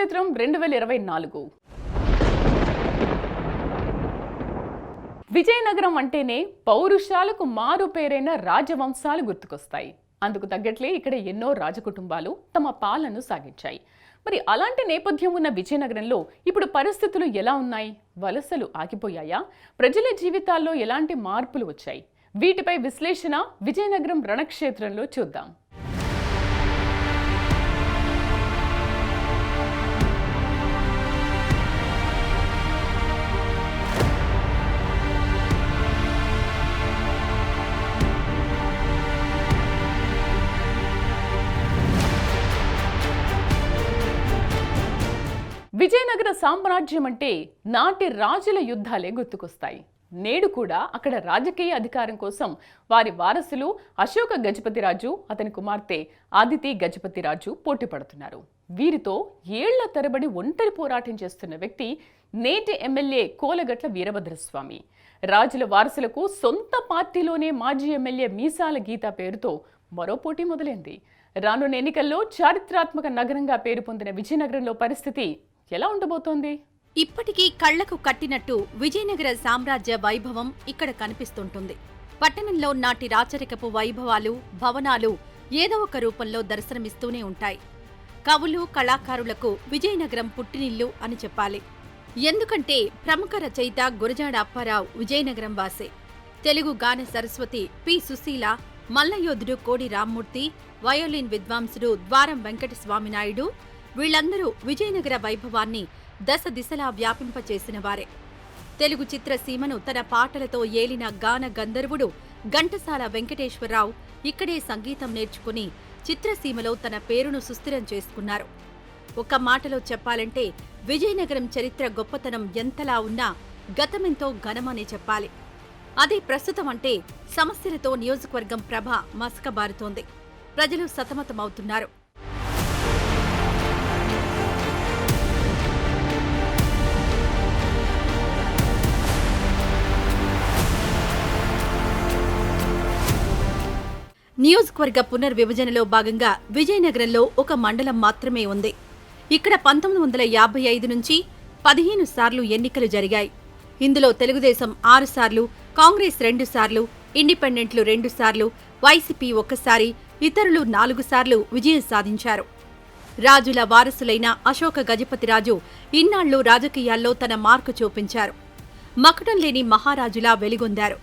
రణక్షేత్రం రెండు వేల ఇరవై నాలుగు. విజయనగరం అంటేనే పౌరుషాలకు మారు పేరైన రాజవంశాలు గుర్తుకొస్తాయి. అందుకు తగ్గట్లే ఇక్కడ ఎన్నో రాజకుటుంబాలు తమ పాలన సాగించాయి. మరి అలాంటి నేపథ్యం ఉన్న విజయనగరంలో ఇప్పుడు పరిస్థితులు ఎలా ఉన్నాయి? వలసలు ఆగిపోయాయా? ప్రజల జీవితాల్లో ఎలాంటి మార్పులు వచ్చాయి? వీటిపై విశ్లేషణ విజయనగరం రణక్షేత్రంలో చూద్దాం. విజయనగర సామ్రాజ్యం అంటే నాటి రాజుల యుద్ధాలే గుర్తుకొస్తాయి. నేడు కూడా అక్కడ రాజకీయ అధికారం కోసం వారి వారసులు అశోక గజపతిరాజు అతని కుమార్తె ఆదితి గజపతిరాజు పోటీ పడుతున్నారు. వీరితో ఏళ్ళ తరబడి ఒంటరి పోరాటం చేస్తున్న వ్యక్తి నేటి ఎమ్మెల్యే కోలగట్ల వీరభద్రస్వామి. రాజుల వారసులకు సొంత పార్టీలోనే మాజీ ఎమ్మెల్యే మీసాల గీత పేరుతో మరో పోటీ మొదలైంది. రానున్న ఎన్నికల్లో చారిత్రాత్మక నగరంగా పేరు పొందిన విజయనగరంలో పరిస్థితి ఎలా ఉండబోతోంది? ఇప్పటికీ కళ్ళకు కట్టినట్టు విజయనగర సామ్రాజ్య వైభవం ఇక్కడ కనిపిస్తుంటుంది. పట్టణంలో నాటి రాచరికపు వైభవాలు భవనాలు ఏదో ఒక రూపంలో దర్శనమిస్తూనే ఉంటాయి. కవులు కళాకారులకు విజయనగరం పుట్టినిల్లు అని చెప్పాలి. ఎందుకంటే ప్రముఖ రచయిత గురజాడ అప్పారావు విజయనగరం వాసే. తెలుగు గాన సరస్వతి పి. సుశీల మల్లయోధుడు కోడి రామ్మూర్తి వయోలిన్ విద్వాంసుడు ద్వారం వెంకటస్వామినాయుడు వీళ్ళందరూ విజయనగర వైభవాన్ని దశ దిశలా వ్యాపింపచేసిన వారే. తెలుగు చిత్రసీమను తన పాటలతో ఏలిన గాన గంధర్వుడు ఘంటసాల వెంకటేశ్వరరావు ఇక్కడే సంగీతం నేర్చుకుని చిత్రసీమలో తన పేరును సుస్థిరం చేసుకున్నారు. ఒక మాటలో చెప్పాలంటే విజయనగరం చరిత్ర గొప్పతనం ఎంతలా ఉన్నా గతమెంతో ఘనమనే చెప్పాలి. అదే ప్రస్తుతం అంటే సమస్యలతో నియోజకవర్గం ప్రభ మసకబారుతోంది. ప్రజలు సతమతమవుతున్నారు. నియోజకవర్గ పునర్విభజనలో భాగంగా విజయనగరంలో ఒక మండలం మాత్రమే ఉంది. ఇక్కడ పంతొమ్మిది వందల యాభై ఐదు నుంచి పదిహేను సార్లు ఎన్నికలు జరిగాయి. ఇందులో తెలుగుదేశం ఆరు సార్లు కాంగ్రెస్ రెండు సార్లు ఇండిపెండెంట్లు రెండు సార్లు వైసీపీ ఒక్కసారి ఇతరులు నాలుగు సార్లు విజయం సాధించారు. రాజుల వారసులైన అశోక గజపతిరాజు ఇన్నాళ్ళు రాజకీయాల్లో తన మార్కు చూపించారు. మకుటం లేని మహారాజులా వెలుగొందారు.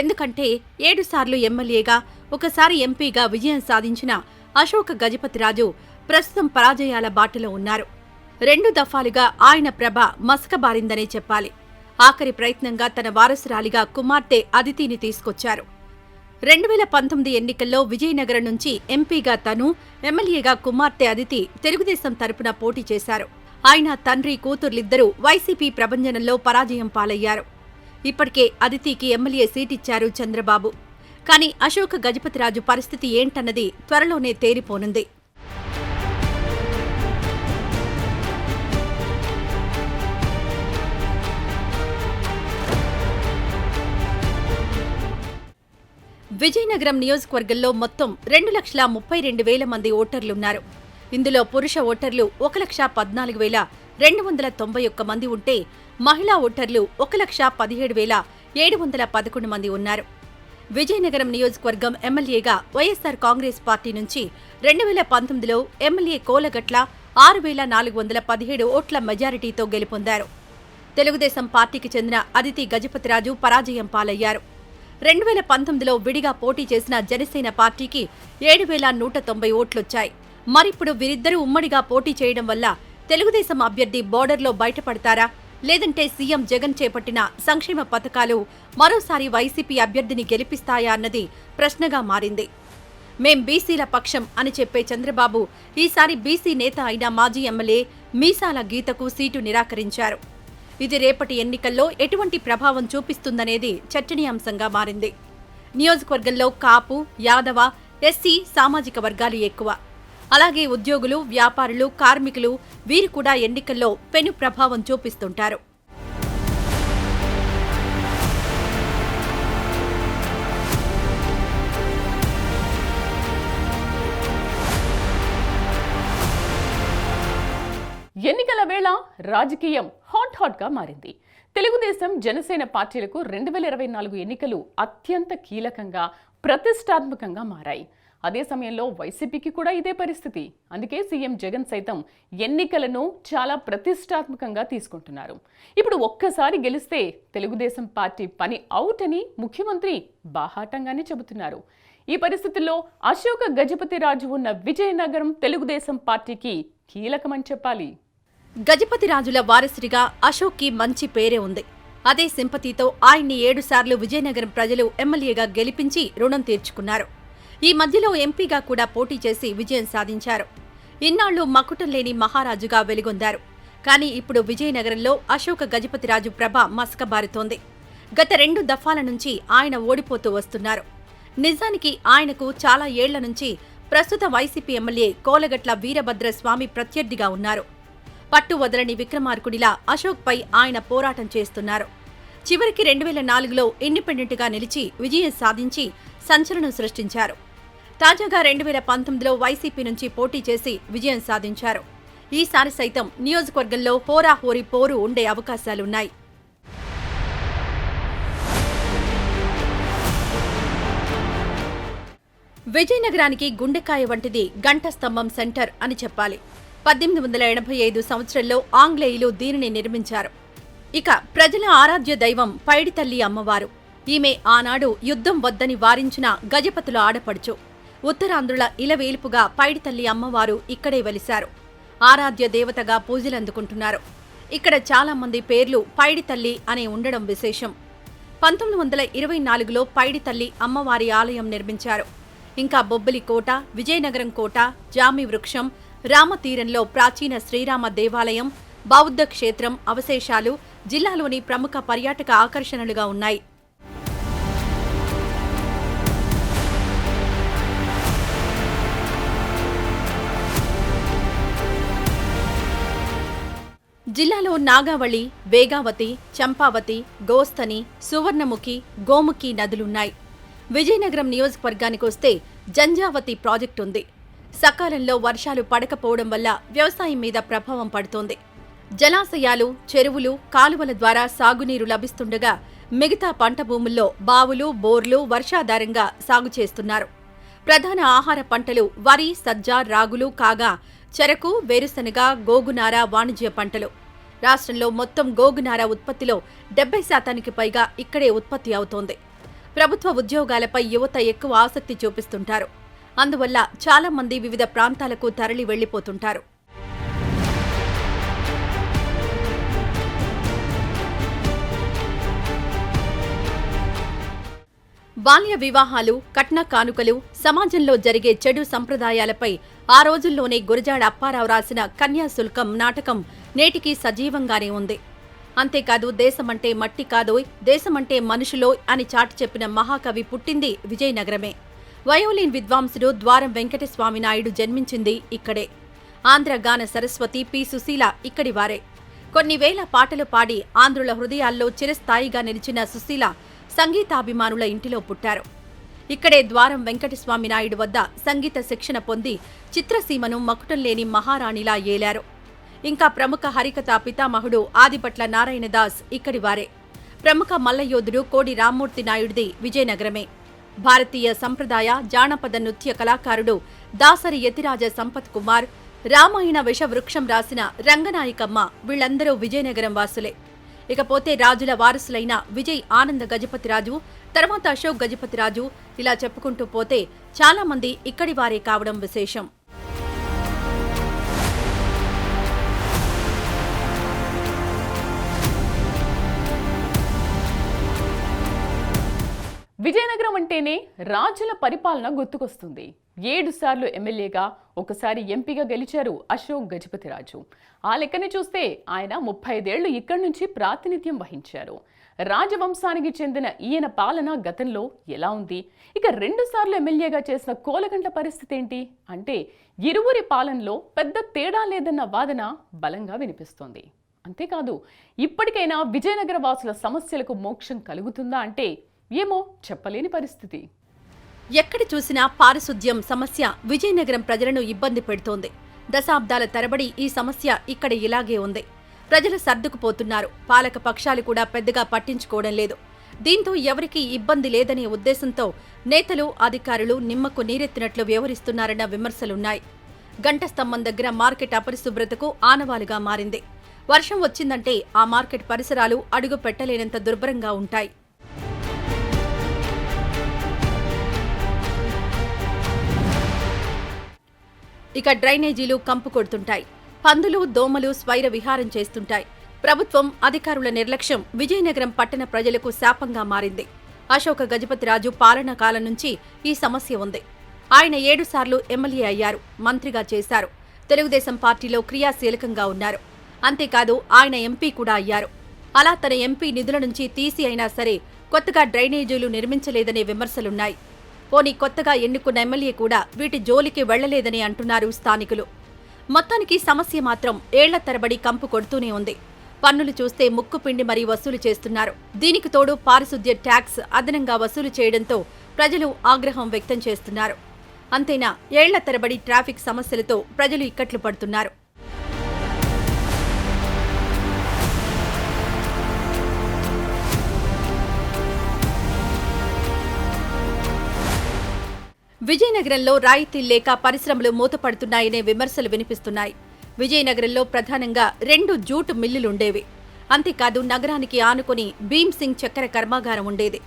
ఎందుకంటే ఏడుసార్లు ఎమ్మెల్యేగా ఒకసారి ఎంపీగా విజయం సాధించిన అశోక గజపతిరాజు ప్రస్తుతం పరాజయాల బాటలో ఉన్నారు. రెండు దఫాలుగా ఆయన ప్రభ మసకబారిందనే చెప్పాలి. ఆఖరి ప్రయత్నంగా తన వారసురాలిగా కుమార్తె అదితిని తీసుకొచ్చారు. రెండు వేల పంతొమ్మిది ఎన్నికల్లో విజయనగరం నుంచి ఎంపీగా తను ఎమ్మెల్యేగా కుమార్తె అదితి తెలుగుదేశం తరపున పోటీ చేశారు. ఆయన తండ్రి కూతుర్లిద్దరూ వైసీపీ ప్రభంజనంలో పరాజయం పాలయ్యారు. ఇప్పటికే అదితికి ఎమ్మెల్యే సీటిచ్చారు చంద్రబాబు. కానీ అశోక్ గజపతిరాజు పరిస్థితి ఏంటన్నది త్వరలోనే తేలిపోనుంది విజయనగరం నియోజకవర్గంలో మొత్తం రెండు లక్షల ముప్పై రెండు వేల మంది ఓటర్లున్నారు. ఇందులో పురుష ఓటర్లు ఒక లక్ష పద్నాలుగు వేల రెండు వందల తొంభై ఒక్క మంది ఉంటే మహిళా ఓటర్లు ఒక లక్ష పదిహేడు వేల ఏడు వందల పదకొండు మంది ఉన్నారు. విజయనగరం నియోజకవర్గం ఎమ్మెల్యేగా వైఎస్సార్ కాంగ్రెస్ పార్టీ నుంచి రెండు వేల పంతొమ్మిదిలో ఎమ్మెల్యే కోలగట్ల ఆరు వేల నాలుగు వందల పదిహేడు ఓట్ల మెజారిటీతో గెలుపొందారు. తెలుగుదేశం పార్టీకి చెందిన అదితి గజపతిరాజు పరాజయం పాలయ్యారు. రెండు వేల పంతొమ్మిదిలో విడిగా పోటీ చేసిన జనసేన పార్టీకి ఏడు వేల నూట తొంభై ఓట్లొచ్చాయి. మరిప్పుడు వీరిద్దరూ ఉమ్మడిగా పోటీ చేయడం వల్ల తెలుగుదేశం అభ్యర్థి బోర్డర్లో బయటపడతారా? లేదంటే సీఎం జగన్ చేపట్టిన సంక్షేమ పథకాలు మరోసారి వైసీపీ అభ్యర్థిని గెలిపిస్తాయా అన్నది ప్రశ్నగా మారింది. మేం బీసీల పక్షం అని చెప్పే చంద్రబాబు ఈసారి బీసీ నేత అయిన మాజీ ఎమ్మెల్యే మీసాల గీతకు సీటు నిరాకరించారు. ఇది రేపటి ఎన్నికల్లో ఎటువంటి ప్రభావం చూపిస్తుందనేది చర్చనీయాంశంగా మారింది. నియోజకవర్గంలో కాపు యాదవ ఎస్సీ సామాజిక వర్గాలు ఎక్కువ. అలాగే ఉద్యోగులు వ్యాపారులు కార్మికులు వీరు కూడా ఎన్నికల్లో పెను ప్రభావం చూపిస్తుంటారు. ఎన్నికల వేళ రాజకీయం హాట్ హాట్గా మారింది. తెలుగుదేశం జనసేన పార్టీలకు రెండు వేల ఇరవై నాలుగు ఎన్నికలు అత్యంత కీలకంగా ప్రతిష్టాత్మకంగా మారాయి. అదే సమయంలో వైసీపీకి కూడా ఇదే పరిస్థితి. అందుకే సీఎం జగన్ సైతం ఎన్నికలను చాలా ప్రతిష్టాత్మకంగా తీసుకుంటున్నారు. ఇప్పుడు ఒక్కసారి గెలిస్తే తెలుగుదేశం పార్టీ పని అవుట్ అని ముఖ్యమంత్రి బాహాటంగానే చెబుతున్నారు. ఈ పరిస్థితుల్లో అశోక గజపతి రాజు ఉన్న విజయనగరం తెలుగుదేశం పార్టీకి కీలకమని చెప్పాలి. గజపతి రాజుల వారసుడిగా అశోక్కి మంచి పేరే ఉంది. అదే సింపతితో ఆయన్ని ఏడుసార్లు విజయనగరం ప్రజలు ఎమ్మెల్యేగా గెలిపించి రుణం తీర్చుకున్నారు. ఈ మధ్యలో ఎంపీగా కూడా పోటీ చేసి విజయం సాధించారు. ఇన్నాళ్ళు మకుటం లేని మహారాజుగా వెలుగొందారు. కానీ ఇప్పుడు విజయనగరంలో అశోక గజపతిరాజు ప్రభ మసకబారుతోంది. గత రెండు దఫాల నుంచి ఆయన ఓడిపోతూ వస్తున్నారు. నిజానికి ఆయనకు చాలా ఏళ్ళ నుంచి ప్రస్తుత వైసీపీ ఎమ్మెల్యే కోలగట్ల వీరభద్ర స్వామి ప్రత్యర్థిగా ఉన్నారు. పట్టు వదలని విక్రమార్కుడిలా అశోక్పై ఆయన పోరాటం చేస్తున్నారు. చివరికి రెండు వేల నాలుగులో ఇండిపెండెంట్గా నిలిచి విజయం సాధించి సంచలనం సృష్టించారు. తాజాగా రెండు వేల పంతొమ్మిదిలో వైసీపీ నుంచి పోటీ చేసి విజయం సాధించారు. ఈసారి సైతం నియోజకవర్గంలో హోరాహోరీ పోరు ఉండే అవకాశాలున్నాయి. విజయనగరానికి గుండెకాయ వంటిది గంట స్తంభం సెంటర్ అని చెప్పాలి. పద్దెనిమిది వందల ఎనభై ఐదు సంవత్సరంలో ఆంగ్లేయులు దీనిని నిర్మించారు. ఇక ప్రజల ఆరాధ్య దైవం పైడితల్లి అమ్మవారు. ఈమె ఆనాడు యుద్ధం వద్దని వారించిన గజపతుల ఆడపడుచు. ఉత్తరాంధ్రుల ఇలవేలుపుగా పైడితల్లి అమ్మవారు ఇక్కడే వెలిశారు. ఆరాధ్య దేవతగా పూజలందుకుంటున్నారు. ఇక్కడ చాలా మంది పేర్లు పైడితల్లి అనే ఉండడం విశేషం. పంతొమ్మిది వందల ఇరవై నాలుగులో పైడితల్లి అమ్మవారి ఆలయం నిర్మించారు. ఇంకా బొబ్బిలి కోట విజయనగరం కోట జామి వృక్షం రామతీరంలో ప్రాచీన శ్రీరామ దేవాలయం బౌద్ధ క్షేత్రం అవశేషాలు జిల్లాలోని ప్రముఖ పర్యాటక ఆకర్షణలుగా ఉన్నాయి. జిల్లాలో నాగావళి వేగావతి చంపావతి గోస్తని సువర్ణముఖి గోముఖి నదులున్నాయి. విజయనగరం నియోజకవర్గానికి వస్తే జంజావతి ప్రాజెక్టు ఉంది. సకాలంలో వర్షాలు పడకపోవడం వల్ల వ్యవసాయం మీద ప్రభావం పడుతోంది. జలాశయాలు చెరువులు కాలువల ద్వారా సాగునీరు లభిస్తుండగా మిగతా పంట భూముల్లో బావులు బోర్లు వర్షాధారంగా సాగు చేస్తున్నారు. ప్రధాన ఆహార పంటలు వరి సజ్జ రాగులు కాగా చెరకు వేరుశనగ గోగునార వాణిజ్య పంటలు. రాష్ట్రంలో మొత్తం గోగునార ఉత్పత్తిలో డెబ్బై శాతానికి పైగా ఇక్కడే ఉత్పత్తి అవుతోంది. ప్రభుత్వ ఉద్యోగాలపై యువత ఎక్కువ ఆసక్తి చూపిస్తుంటారు. అందువల్ల చాలా మంది వివిధ ప్రాంతాలకు తరలి వెళ్ళిపోతుంటారు బాల్య వివాహాలు కట్న కానుకలు సమాజంలో జరిగే చెడు సంప్రదాయాలపై ఆ రోజుల్లోనే గురజాడ అప్పారావు రాసిన కన్యాశుల్కం నాటకం నేటికి సజీవంగానే ఉంది. అంతేకాదు దేశమంటే మట్టి కాదోయ్ దేశమంటే మనుషులోయ్ అని చాటి చెప్పిన మహాకవి పుట్టింది విజయనగరమే. వయోలిన్ విద్వాంసుడు ద్వారం వెంకటస్వామి నాయుడు జన్మించింది ఇక్కడే. ఆంధ్ర గాన సరస్వతి పి. సుశీల ఇక్కడి వారే. కొన్ని వేల పాటలు పాడి ఆంధ్రుల హృదయాల్లో చిరస్థాయిగా నిలిచిన సుశీల సంగీతాభిమానుల ఇంటిలో పుట్టారు. ఇక్కడే ద్వారం వెంకటస్వామి నాయుడు వద్ద సంగీత శిక్షణ పొంది చిత్రసీమను మకుటం లేని మహారాణిలా ఏలారు. ఇంకా ప్రముఖ హరికథా పితామహుడు ఆదిపట్ల నారాయణదాస్ ఇక్కడి వారే. ప్రముఖ మల్లయోధుడు కోడి రామ్మూర్తి నాయుడిది విజయనగరమే. భారతీయ సంప్రదాయ జానపద నృత్య కళాకారుడు దాసరి యతిరాజ సంపత్ కుమార్ రామాయణ విషవృక్షం రాసిన రంగనాయకమ్మ వీళ్ళందరూ విజయనగరం వాసులే. ఇకపోతే రాజుల వారసులైన విజయ్ ఆనంద గజపతిరాజు తర్వాత అశోక్ గజపతిరాజు ఇలా చెప్పుకుంటూ పోతే చాలామంది ఇక్కడి వారే కావడం విశేషం. విజయనగరం అంటేనే రాజుల పరిపాలన గుర్తుకొస్తుంది. ఏడు సార్లు ఎమ్మెల్యేగా ఒకసారి ఎంపీగా గెలిచారు అశోక్ గజపతిరాజు. ఆ లెక్కని చూస్తే ఆయన ముప్పై ఐదేళ్ళు ఇక్కడి నుంచి ప్రాతినిధ్యం వహించారు. రాజవంశానికి చెందిన ఈయన పాలన గతంలో ఎలా ఉంది? ఇక రెండుసార్లు ఎమ్మెల్యేగా చేసిన కోలగంట పరిస్థితి ఏంటి? అంటే ఇరువురి పాలనలో పెద్ద తేడా లేదన్న వాదన బలంగా వినిపిస్తోంది. అంతేకాదు ఇప్పటికైనా విజయనగర వాసుల సమస్యలకు మోక్షం కలుగుతుందా అంటే ఏమో చెప్పలేని పరిస్థితి. ఎక్కడ చూసినా పారిశుద్ధ్యం సమస్య విజయనగరం ప్రజలను ఇబ్బంది పెడుతోంది. దశాబ్దాల తరబడి ఈ సమస్య ఇక్కడ ఇలాగే ఉంది. ప్రజలు సర్దుకుపోతున్నారు. పాలక పక్షాలు కూడా పెద్దగా పట్టించుకోవడం లేదు. దీంతో ఎవరికీ ఇబ్బంది లేదనే ఉద్దేశంతో నేతలు అధికారులు నిమ్మకు నీరెత్తినట్లు వ్యవహరిస్తున్నారన్న విమర్శలున్నాయి. గంట స్తంభం దగ్గర మార్కెట్ అపరిశుభ్రతకు ఆనవాలుగా మారింది. వర్షం వచ్చిందంటే ఆ మార్కెట్ పరిసరాలు అడుగు పెట్టలేనంత దుర్భరంగా ఉంటాయి. ఇక డ్రైనేజీలు కంపు కొడుతుంటాయి. పందులు దోమలు స్వైర విహారం చేస్తుంటాయి. ప్రభుత్వం అధికారుల నిర్లక్ష్యం విజయనగరం పట్టణ ప్రజలకు శాపంగా మారింది. అశోక గజపతిరాజు పాలనా కాలం నుంచి ఈ సమస్య ఉంది. ఆయన ఏడుసార్లు ఎమ్మెల్యే అయ్యారు మంత్రిగా చేశారు. తెలుగుదేశం పార్టీలో క్రియాశీలకంగా ఉన్నారు. అంతేకాదు ఆయన ఎంపీ కూడా అయ్యారు. అలా తన ఎంపీ నిధుల నుంచి తీసి అయినా సరే కొత్తగా డ్రైనేజీలు నిర్మించలేదనే విమర్శలున్నాయి. పోనీ కొత్తగా ఎన్నుకున్న ఎమ్మెల్యే కూడా వీటి జోలికి వెళ్ళలేదని అంటున్నారు స్థానికులు. మొత్తానికి సమస్య మాత్రం ఏళ్ళ తరబడి కంపు కొడుతూనే ఉంది. పన్నులు చూస్తే ముక్కు పిండి మరీ వసూలు చేస్తున్నారు. దీనికి తోడు పారిశుద్ధ్య ట్యాక్స్ అదనంగా వసూలు చేయడంతో ప్రజలు ఆగ్రహం వ్యక్తం చేస్తున్నారు. అంతేనా ఏళ్ళ తరబడి ట్రాఫిక్ సమస్యలతో ప్రజలు ఇక్కట్లు పడుతున్నారు. విజయనగరంలో రాయితీలు లేక పరిశ్రమలు మూతపడుతున్నాయనే విమర్శలు వినిపిస్తున్నాయి. విజయనగరంలో ప్రధానంగా రెండు జూటు మిల్లులుండేవి. అంతేకాదు నగరానికి ఆనుకుని భీమ్ సింగ్ చక్కెర కర్మాగారం ఉండేది.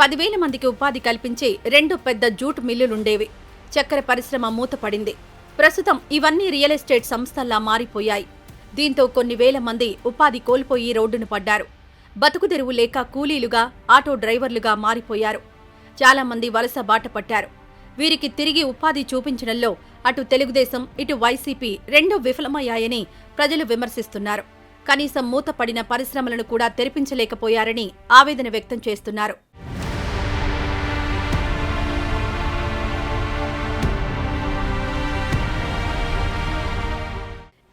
పదివేల మందికి ఉపాధి కల్పించే రెండు పెద్ద జూటు మిల్లులుండేవి. చక్కెర పరిశ్రమ మూతపడింది. ప్రస్తుతం ఇవన్నీ రియల్ ఎస్టేట్ సంస్థల్లా మారిపోయాయి. దీంతో కొన్ని వేల మంది ఉపాధి కోల్పోయి రోడ్డును పడ్డారు. బతుకుదెరువు లేక కూలీలుగా ఆటో డ్రైవర్లుగా మారిపోయారు. చాలామంది వలస బాట పట్టారు. వీరికి తిరిగి ఉపాధి చూపించడంలో అటు తెలుగుదేశం ఇటు వైసీపీ రెండూ విఫలమయ్యాయని ప్రజలు విమర్శిస్తున్నారు. కనీసం మూతపడిన పరిశ్రమలను కూడా తెరిపించలేకపోయారని ఆవేదన వ్యక్తం చేస్తున్నారు.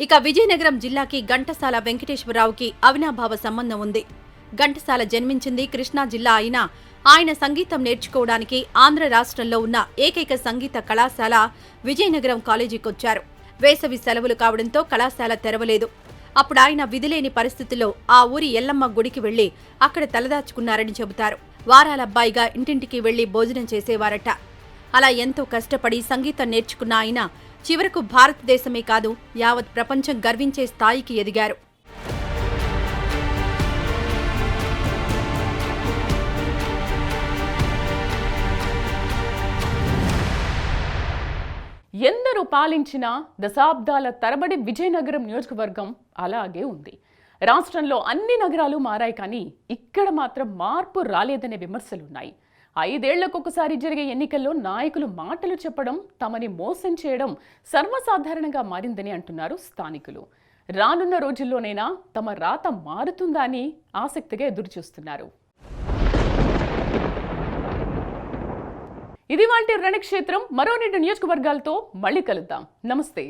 ఇక విజయనగరం జిల్లాకి ఘంటసాల వెంకటేశ్వరరావుకి అవినాభావ సంబంధం ఉంది. ఘంటసాల జన్మించింది కృష్ణా జిల్లా అయినా ఆయన సంగీతం నేర్చుకోవడానికి ఆంధ్ర రాష్ట్రంలో ఉన్న ఏకైక సంగీత కళాశాల విజయనగరం కాలేజీకొచ్చారు వేసవి సెలవులు కావడంతో కళాశాల తెరవలేదు. అప్పుడు ఆయన విధిలేని పరిస్థితుల్లో ఆ ఊరి ఎల్లమ్మ గుడికి వెళ్ళి అక్కడ తలదాచుకున్నారని చెబుతారు. వారాలబ్బాయిగా ఇంటింటికి వెళ్ళి భోజనం చేసేవారట. అలా ఎంతో కష్టపడి సంగీతం నేర్చుకున్న ఆయన చివరకు భారతదేశమే కాదు యావత్ ప్రపంచం గర్వించే స్థాయికి ఎదిగారు. ఎందరూ పాలించినా దశాబ్దాల తరబడి విజయనగరం నియోజకవర్గం అలాగే ఉంది. రాష్ట్రంలో అన్ని నగరాలు మారాయి కానీ ఇక్కడ మాత్రం మార్పు రాలేదనే విమర్శలున్నాయి. ఐదేళ్ళకొకసారి జరిగే ఎన్నికల్లో నాయకులు మాటలు చెప్పడం తమని మోసం చేయడం సర్వసాధారణంగా మారిందని అంటున్నారు స్థానికులు. రానున్న రోజుల్లోనైనా తమ రాత మారుతుందా అని ఆసక్తిగా ఎదురుచూస్తున్నారు. ఇది వాటి రణక్షేత్రం మరో రెండు నియోజకవర్గాలతో మళ్ళీ కలుద్దాం. నమస్తే.